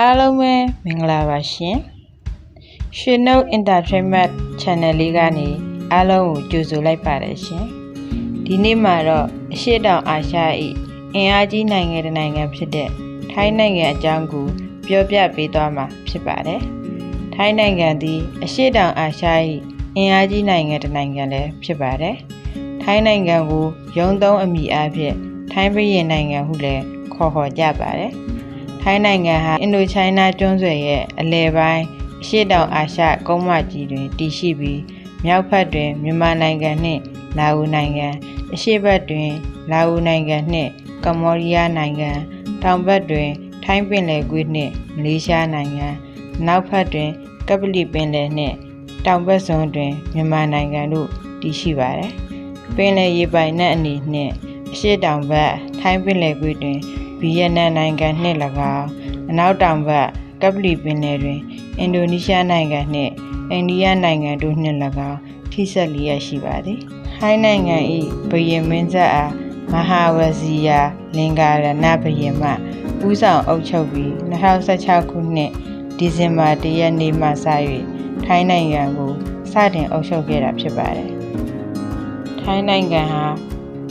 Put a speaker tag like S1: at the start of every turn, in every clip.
S1: အားလုံးပဲမင်္ဂလာပါရှင်ရွှေနှုတ် Entertainment Channel လေးကနေအားလုံးကိုကြိုဆိုလိုက်ပါတယ်ရှင်ဒီနေ့မှာတော့အရှေ့တောင်အာရှ၏အင်အားကြီးနိုင်ငံတစ်နိုင်ငံဖြစ်တဲ့ထိုင်းနိုင်ငံအကြောင်းကိုပြောပြပေးသွားမှာဖြစ်ပါတယ်ထိုင်းနိုင်ငံသည်အရှေ့တောင်အာရှ၏အင်အားကြီးနိုင်ငံတစ်နိုင်ငံလည်းဖြစ်ပါတယ်ထိုင်းနိုင်ငံကိုရုံးသုံးအမည်အဖြစ်ထိုင်းပြည်ရင်နိုင်ငံဟုလည်းခေါ်ခေါ်ကြပါတယ်။ ထိုင်းနိုင်ငံဟာအင်ဒိုချိုင်းနာကျွန်းဆွယ်ရဲ့အလယ်ပိုင်းအရှေ့တောင်အာရှကုန်းမကြီးတွင်တည်ရှိပြီးမြောက်ဘက်တွင်မြန်မာနိုင်ငံနှင့်လာအိုနိုင်ငံအရှေ့ဘက်တွင်လာအိုနိုင်ငံနှင့်ကမ္ဘောဒီးယားနိုင်ငံတောင်ဘက်တွင် ထိုင်းပင်လယ်ကွေ့နှင့်မလေးရှားနိုင်ငံနောက်ဘက်တွင်ကပလီပင်လယ်နှင့်တောင်ဘက်စွန်းတွင်မြန်မာနိုင်ငံတို့တည်ရှိပါတယ်။ပင်လယ်ရေပိုင်နက်အနေနှင့်အရှေ့တောင်ဘက်ထိုင်းပင်လယ်ကွေ့တွင်ဗီ ယက်နမ်နိုင်ငံနှင့်၎င်း အနောက်တောင်ဘက်ကပလီပင်လယ်တွင် အင်ဒိုနီးရှားနိုင်ငံနှင့် အိန္ဒိယနိုင်ငံတို့နှင့်၎င်း ထိစပ်လျက်ရှိပါသည်။ထိုင်းနိုင်ငံ၏ဘုရင်မင်းဆက်အား မဟာဝဇီယာလင်္ကာရဏဘုရင်မှ ဦးဆောင်အုပ်ချုပ်ပြီး2016ခုနှစ် ဒီဇင်ဘာ ၁ ရက်နေ့မှစ၍ထိုင်းနိုင်ငံကို စတင်အုပ်ချုပ်ခဲ့တာဖြစ်ပါတယ်။ထိုင်းနိုင်ငံဟာ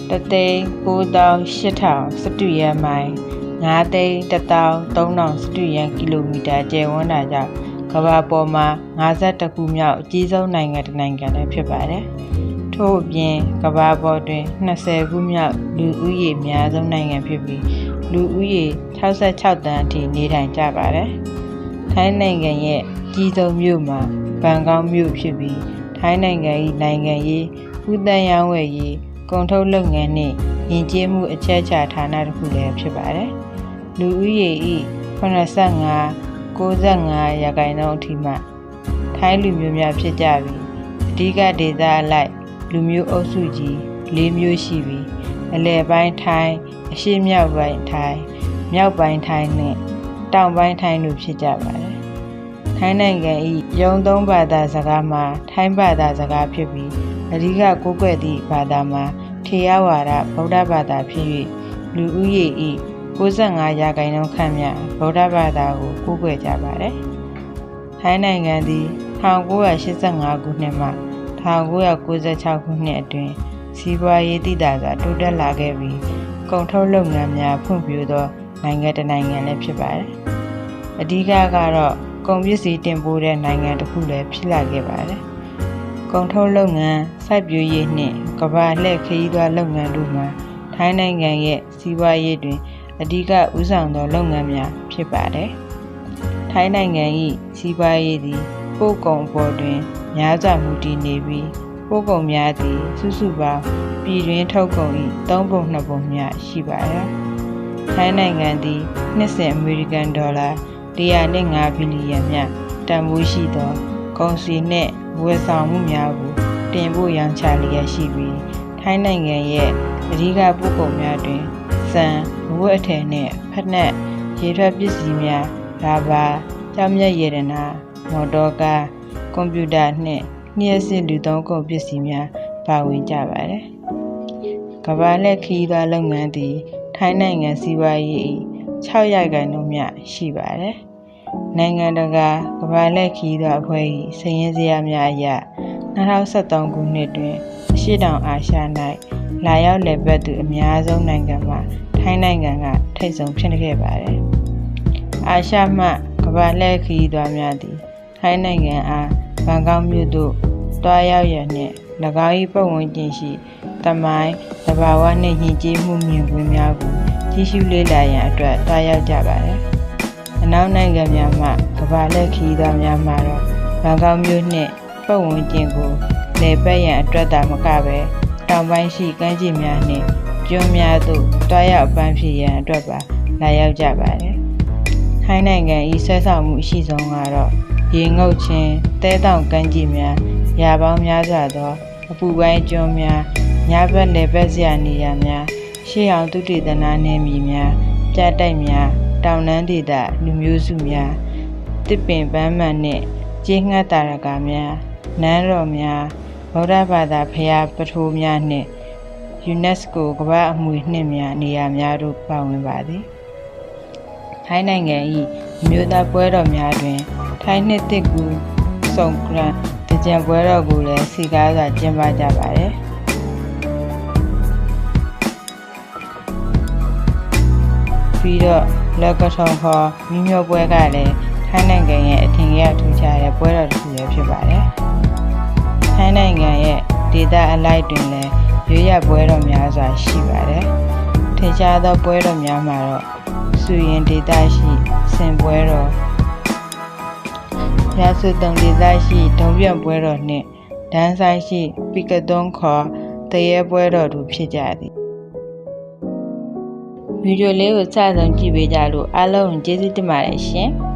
S1: တသိန်း9800စတုရန်မိုင်9သိန်း13000စတုရန်ကီလိုမီတာကျယ်ဝန်းတာကြောင့်ကမ္ဘာပေါ်မှာ52ခုမြောက်အကြီးဆုံးနိုင်ငံတစ်နိုင်ငံလည်းဖြစ်ပါတယ်။ထို့အပြင်ကမ္ဘာပေါ်တွင်20ခုမြောက်လူဦးရေအများဆုံးနိုင်ငံဖြစ်ပြီးလူဦးရေ66တန်းအထိနေထိုင်ကြပါတယ်။ထိုင်းနိုင်ငံရဲ့ကြီးဆုံးမြို့မှာဘန်ကောက်မြို့ဖြစ်ပြီးထိုင်းနိုင်ငံ၏နိုင်ငံရေးဥတန်ရောင်းဝယ်ရေး ကုန်ထုတ်လုပ်ငန်းနှင့်ယဉ်ကျေးမှုအချက်အချာဌာနတစ်ခုလည်းဖြစ်ပါတယ်။လူဦးရေ၏85 65ရာခိုင်နှုန်းအထိမှထိုင်းလူမျိုးများဖြစ်ကြပြီးအဓိကဒေသအလိုက်လူမျိုးအုပ်စုကြီး၄မျိုးရှိပြီးအလယ်ပိုင်းထိုင်းအရှေ့မြောက်ပိုင်းထိုင်းမြောက်ပိုင်းထိုင်းနှင့်တောင်ပိုင်းထိုင်းတို့ဖြစ်ကြပါတယ်။ထိုင်းနိုင်ငံ၏ရုံသုံးဘာသာစကားမှာထိုင်းဘာသာစကားဖြစ်ပြီးအဓိကကိုးကွယ်သည့်ဘာသာမှာ ထေရဝါဒဗုဒ္ဓဘာသာဖြစ်၍လူဦးရေ၏65ရာခိုင်နှုန်းခန့်မြဗုဒ္ဓဘာသာကိုကိုးကွယ်ကြပါတယ်။ထိုင်းနိုင်ငံသည်1985ခုနှစ်မှ1996ခုနှစ်အတွင်းစီးပွားရေးတည်တာစွာတိုးတက်လာခဲ့ပြီးကုန်ထုတ်လုပ်ငန်းများဖွံ့ဖြိုးသောနိုင်ငံတစ်နိုင်ငံလည်းဖြစ်ပါတယ်။အဓိကကတော့ကုန်ပစ္စည်းတင်ပို့တဲ့နိုင်ငံတစ်ခုလည်းဖြစ်လာခဲ့ပါတယ်။ ကုန်ထုတ်လုပ်ငန်းစိုက်ပျိုးရေးနှင့်ကမ္ဘာလှည့်ခရီးသွားလုပ်ငန်းတို့မှာ ထိုင်းနိုင်ငံရဲ့ စီးပွားရေးတွင် အဓိကဦးဆောင်သော လုပ်ငန်းများ ဖြစ်ပါတယ်။ထိုင်းနိုင်ငံ၏စီးပွားရေးသည် ပို့ကုန်ပေါ်တွင် များစွာမူတည်နေပြီး ပို့ကုန်များသည် စုစုပေါင်း ပြည်တွင်းထုတ်ကုန်၏၃ပုံ၂ပုံများရှိပါသည်။ထိုင်းနိုင်ငံသည် နှစ်စဉ် အမေရိကန်ဒေါ်လာ105ဘီလီယံမြတန်ဖိုးရှိသော ကုန်စည်နှင့် ဝယ်ဆောင်မှုများကိုတင်ပို့ရောင်းချလျက်ရှိပြီးထိုင်းနိုင်ငံရဲ့အဓိကပို့ကုန်များတွင်စံဘဝတ်အထည်နှင့်ဖက်နှက်ရေထွက်ပစ္စည်းများရာဘာကြောင်မြတ်ရတနာမော်တော်ကားကွန်ပျူတာနှင့်လျှက်စစ်လူသုံးကုန်ပစ္စည်းများပါဝင်ကြပါတယ်။ကမ္ဘာလက်ခီးသွားလုပ်ငန်းသည် ထိုင်းနိုင်ငံစီးပွားရေး၏6ရာခိုင်နှုန်းမြရှိပါတယ်။ နိုင်ငံတကာကမ္ဘာလက်ခီးသွားအဖွဲ့၏စည်ရင်းစရာများအရ2013ခုနှစ်တွင်အရှေ့တောင်အာရှ၌လာရောက်လည်ပတ်သူအများဆုံးနိုင်ငံမှာထိုင်းနိုင်ငံကထိပ်ဆုံးဖြစ်နေခဲ့ပါတယ်။အာရှမှကမ္ဘာလှည့်ခရီးသွားများသည်ထိုင်းနိုင်ငံအားဘန်ကောက်မြို့သို့တွားရောက်ရန်နှင့်၎င်း၏ပတ်ဝန်းကျင်ရှိတမိုင်းသဘာဝနှင့်ယဉ်ကျေးမှုမြင်ကွင်းများကိုကြည့်ရှုလေ့လာရန်အတွက်တွားရောက်ကြပါတယ်။ အနောက်နိုင်ငံများမှကမ္ဘာလှည့်ခရီးသွားများမှာတော့ဘန်ကောက်မြို့နှင့်ပတ်ဝန်းကျင်ကိုလည်ပတ်ရန်အတွက်သာမကပဲတောင်ပိုင်းရှိကမ်းခြေများနှင့်ကျွန်းများသို့တွားရောက်ပန်းဖြေရန်အတွက်ပါလာရောက်ကြပါတယ်။ထိုင်းနိုင်ငံဤဆွဲဆောင်မှုအရှိဆုံးကတော့ရေငုတ်ချင်းတဲတောင်ကမ်းခြေများရာပေါင်းများစွာသောအပူပိုင်းကျွန်းများညဘက်နယ်ဘက်စရာနေရာများရှေးအောင်သူတေသနာနယ်မြေများပြတိုက်များ တောင်တန်းဒေသလူမျိုးစုများတစ်ပင်ပန်းမှန်နှင့်ကျေးငှက်တာရကာများနန်းတော်များဗုဒ္ဓဘာသာဖျားပထိုးများနှင့် UNESCO ကမ္ဘာအမွေနှင့်များနေရာများတို့ပါဝင်ပါသည်ထိုင်းနိုင်ငံ၏အမျိုးသားပွဲတော်များတွင် ထိုင်းနှစ်တစ်ကူစုံကရန်တကြံပွဲတော်ကိုလည်းစီကားစွာကျင်းပကြပါတယ် ပြီးတော့လောက်ကထုံခေါ်မိမျိုးပွဲကလည်းထိုင်းနိုင်ငံရဲ့အထင်ကြီးထူးခြားတဲ့ပွဲတော်တစ်ခုလည်းဖြစ်ပါတယ်ထိုင်းနိုင်ငံရဲ့ဒေသအလိုက်တွင်လည်းရွေးရပွဲတော်များစွာရှိပါတယ်ထင်ရှားသောပွဲတော်များမှာတော့စူရင်ဒေသရှိစင်ပွဲတော်ရာစုတုံဒေသရှိဒုံပြန့်ပွဲတော်နှင့်ဒန်းဆိုင်ရှိပီကသွန်းခေါ်တရဲပွဲတော်တို့ဖြစ်ကြသည် ဗီဒီယိုလေးကိုစဆုံးကြည့်ပေးကြလို့အားလုံးကျေးဇူးတင်ပါတယ်ရှင်။